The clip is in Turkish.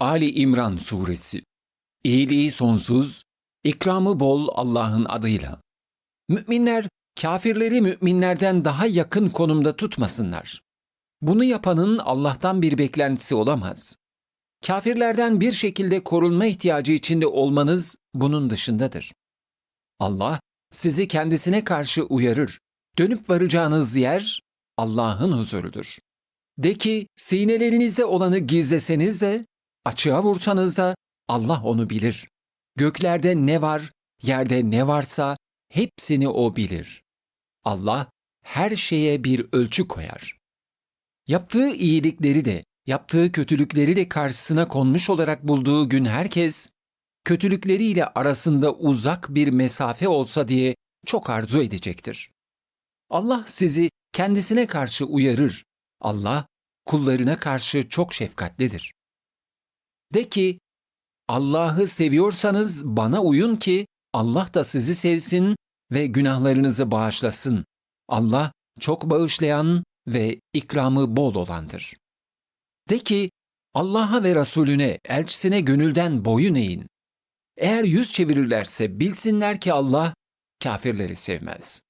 Ali İmran Suresi İyiliği sonsuz, ikramı bol Allah'ın adıyla. Müminler, kafirleri müminlerden daha yakın konumda tutmasınlar. Bunu yapanın Allah'tan bir beklentisi olamaz. Kafirlerden bir şekilde korunma ihtiyacı içinde olmanız bunun dışındadır. Allah sizi kendisine karşı uyarır. Dönüp varacağınız yer Allah'ın huzurudur. De ki sinelerinizde olanı gizleseniz de, açığa vursanız da Allah onu bilir. Göklerde ne var, yerde ne varsa hepsini o bilir. Allah her şeye bir ölçü koyar. Yaptığı iyilikleri de, yaptığı kötülükleri de karşısına konmuş olarak bulduğu gün herkes, kötülükleriyle arasında uzak bir mesafe olsa diye çok arzu edecektir. Allah sizi kendisine karşı uyarır. Allah kullarına karşı çok şefkatlidir. De ki, Allah'ı seviyorsanız bana uyun ki Allah da sizi sevsin ve günahlarınızı bağışlasın. Allah çok bağışlayan ve ikramı bol olandır. De ki, Allah'a ve Resulüne, elçisine gönülden boyun eğin. Eğer yüz çevirirlerse bilsinler ki Allah kafirleri sevmez.